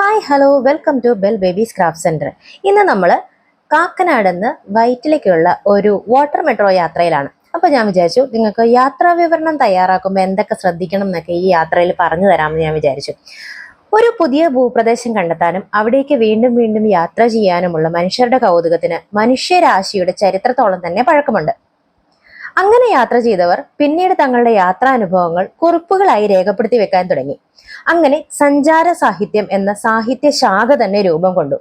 Hi hello welcome to Bell Babies Craft Centre ഇന്ന് നമ്മൾ കാക്കനാടെന്ന് വയറ്റിലേക്കുള്ള ഒരു വാട്ടർ മെട്രോ യാത്രയിലാണ്. അപ്പോൾ ഞാൻ വിചാരിച്ചു നിങ്ങൾക്ക് യാത്രാ വിവരണം തയ്യാറാക്കുമ്പോൾ എന്തൊക്കെ ശ്രദ്ധിക്കണം എന്നൊക്കെ ഈ യാത്രയിൽ പറഞ്ഞു തരാമെന്ന് ഞാൻ വിചാരിച്ചു. ഒരു പുതിയ ഭൂപ്രദേശം കണ്ടെത്താനും അവിടേക്ക് വീണ്ടും വീണ്ടും യാത്ര ചെയ്യാനുമുള്ള മനുഷ്യരുടെ കൗതുകത്തിന് മനുഷ്യരാശിയുടെ ചരിത്രത്തോളം തന്നെ പഴക്കമുണ്ട്. അങ്ങനെ യാത്ര ചെയ്തവർ പിന്നീട് തങ്ങളുടെ യാത്രാനുഭവങ്ങൾ കുറിപ്പുകളായി രേഖപ്പെടുത്തി വെക്കാൻ തുടങ്ങി. അങ്ങനെ സഞ്ചാര സാഹിത്യം എന്ന സാഹിത്യ ശാഖ തന്നെ രൂപം കൊണ്ടു.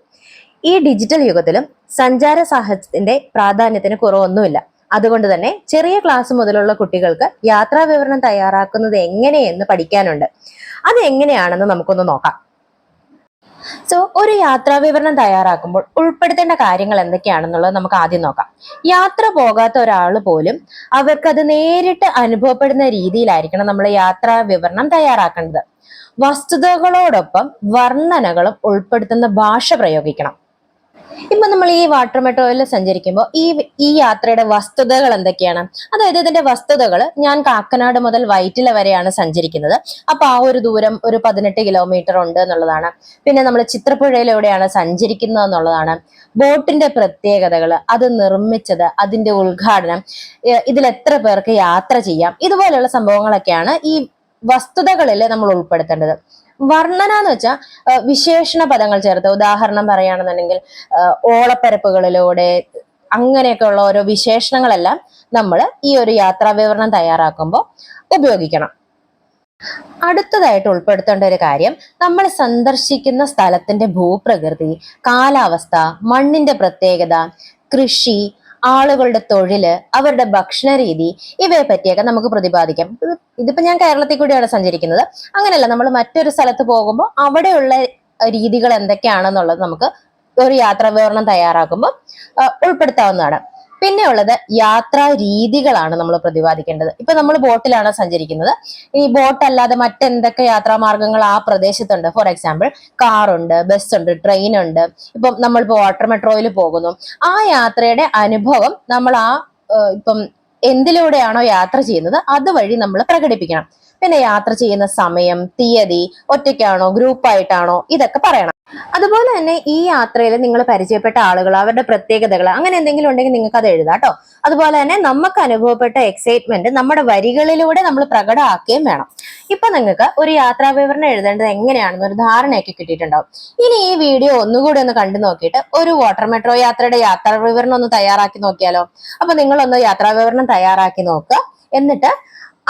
ഈ ഡിജിറ്റൽ യുഗത്തിലും സഞ്ചാര സാഹിത്യത്തിന്റെ പ്രാധാന്യത്തിന് കുറവൊന്നുമില്ല. അതുകൊണ്ട് തന്നെ ചെറിയ ക്ലാസ് മുതലുള്ള കുട്ടികൾക്ക് യാത്രാ വിവരണം തയ്യാറാക്കുന്നത് എങ്ങനെയെന്ന് പഠിക്കാനുണ്ട്. അത് എങ്ങനെയാണെന്ന് നമുക്കൊന്ന് നോക്കാം. സോ ഒരു യാത്രാ വിവരണം തയ്യാറാക്കുമ്പോൾ ഉൾപ്പെടുത്തേണ്ട കാര്യങ്ങൾ എന്തൊക്കെയാണെന്നുള്ളത് നമുക്ക് ആദ്യം നോക്കാം. യാത്ര പോകാത്ത ഒരാൾ പോലും അവർക്കത് നേരിട്ട് അനുഭവപ്പെടുന്ന രീതിയിലായിരിക്കണം നമ്മൾ യാത്രാ വിവരണം തയ്യാറാക്കേണ്ടത്. വസ്തുതകളോടൊപ്പം വർണനകളും ഉൾപ്പെടുത്തുന്ന ഭാഷ പ്രയോഗിക്കണം. ഇപ്പൊ നമ്മൾ ഈ വാട്ടർ മെട്രോയിൽ സഞ്ചരിക്കുമ്പോൾ ഈ ഈ യാത്രയുടെ വസ്തുതകൾ എന്തൊക്കെയാണ്? അതായത് ഇതിന്റെ വസ്തുതകൾ ഞാൻ കാക്കനാട് മുതൽ വൈറ്റില വരെയാണ് സഞ്ചരിക്കുന്നത്. അപ്പൊ ആ ഒരു ദൂരം ഒരു പതിനെട്ട് കിലോമീറ്റർ ഉണ്ട് എന്നുള്ളതാണ്. പിന്നെ നമ്മൾ ചിത്രപ്പുഴയിലൂടെയാണ് സഞ്ചരിക്കുന്നത് എന്നുള്ളതാണ്. ബോട്ടിന്റെ പ്രത്യേകതകൾ അത് നിർമ്മിച്ചത് അതിന്റെ ഉദ്ഘാടനം ഇതിൽ എത്ര പേർക്ക് യാത്ര ചെയ്യാം ഇതുപോലെയുള്ള സംഭവങ്ങളൊക്കെയാണ് ഈ വസ്തുതകളിൽ നമ്മൾ ഉൾപ്പെടുത്തേണ്ടത്. വർണന എന്ന് വെച്ചാൽ വിശേഷണ പദങ്ങൾ ചേർത്ത്. ഉദാഹരണം പറയുകയാണെന്നുണ്ടെങ്കിൽ ഓളപ്പരപ്പുകളിലൂടെ അങ്ങനെയൊക്കെ ഉള്ള ഓരോ വിശേഷണങ്ങളെല്ലാം നമ്മൾ ഈ ഒരു യാത്രാ വിവരണം തയ്യാറാക്കുമ്പോൾ ഉപയോഗിക്കണം. അടുത്തതായിട്ട് ഉൾപ്പെടുത്തേണ്ട ഒരു കാര്യം നമ്മൾ സന്ദർശിക്കുന്ന സ്ഥലത്തിന്റെ ഭൂപ്രകൃതി കാലാവസ്ഥ മണ്ണിന്റെ പ്രത്യേകത കൃഷി ആളുകളുടെ തൊഴിൽ അവരുടെ ഭക്ഷണ രീതി ഇവയെ പറ്റിയൊക്കെ നമുക്ക് പ്രതിപാദിക്കാം. ഇതിപ്പോ ഞാൻ കേരളത്തിൽ കൂടിയാണ് സഞ്ചരിക്കുന്നത്. അങ്ങനെയല്ല നമ്മൾ മറ്റൊരു സ്ഥലത്ത് പോകുമ്പോൾ അവിടെയുള്ള രീതികൾ എന്തൊക്കെയാണെന്നുള്ളത് നമുക്ക് ഒരു യാത്രാ വിവരണം തയ്യാറാക്കുമ്പോൾ ഉൾപ്പെടുത്താവുന്നതാണ്. പിന്നെ ഉള്ളത് യാത്രാ രീതികളാണ് നമ്മൾ പ്രതിപാദിക്കേണ്ടത്. ഇപ്പൊ നമ്മൾ ബോട്ടിലാണ് സഞ്ചരിക്കുന്നത്. ഈ ബോട്ട് അല്ലാതെ മറ്റെന്തൊക്കെ യാത്രാ മാർഗങ്ങൾ ആ പ്രദേശത്തുണ്ട്? ഫോർ എക്സാമ്പിൾ കാറുണ്ട് ബസ്സുണ്ട് ട്രെയിൻ ഉണ്ട് ഇപ്പം നമ്മളിപ്പോ വാട്ടർ മെട്രോയിൽ പോകുന്നു. ആ യാത്രയുടെ അനുഭവം നമ്മൾ ആ ഇപ്പം എന്തിലൂടെയാണോ യാത്ര ചെയ്യുന്നത്? അതുവഴി നമ്മൾ പ്രകടിപ്പിക്കണം. പിന്നെ യാത്ര ചെയ്യുന്ന സമയം തീയതി ഒറ്റയ്ക്കാണോ ഗ്രൂപ്പായിട്ടാണോ ഇതൊക്കെ പറയണം. അതുപോലെ തന്നെ ഈ യാത്രയിൽ നിങ്ങൾ പരിചയപ്പെട്ട ആളുകൾ അവരുടെ പ്രത്യേകതകൾ അങ്ങനെ എന്തെങ്കിലും ഉണ്ടെങ്കിൽ നിങ്ങൾക്ക് അത് എഴുതാം കേട്ടോ. അതുപോലെ തന്നെ നമുക്ക് അനുഭവപ്പെട്ട എക്സൈറ്റ്മെന്റ് നമ്മുടെ വരികളിലൂടെ നമ്മൾ പ്രകടമാക്കുകയും വേണം. ഇപ്പൊ നിങ്ങൾക്ക് ഒരു യാത്രാ വിവരണം എഴുതേണ്ടത് എങ്ങനെയാണെന്ന് ഒരു ധാരണയൊക്കെ കിട്ടിയിട്ടുണ്ടാവും. ഇനി ഈ വീഡിയോ ഒന്നുകൂടി ഒന്ന് കണ്ടു നോക്കിയിട്ട് ഒരു വാട്ടർ മെട്രോ യാത്രയുടെ യാത്രാ വിവരണം ഒന്ന് തയ്യാറാക്കി നോക്കിയാലോ? അപ്പൊ നിങ്ങളൊന്ന് യാത്രാ വിവരണം തയ്യാറാക്കി നോക്കുക. എന്നിട്ട്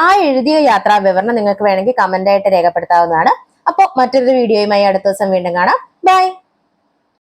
ആ എഴുതിയ യാത്രാ വിവരണം നിങ്ങൾക്ക് വേണമെങ്കിൽ കമന്റ് ആയിട്ട് രേഖപ്പെടുത്താവുന്നതാണ്. അപ്പോൾ മറ്റൊരു വീഡിയോയുമായി അടുത്ത ദിവസം വീണ്ടും കാണാം. ബൈ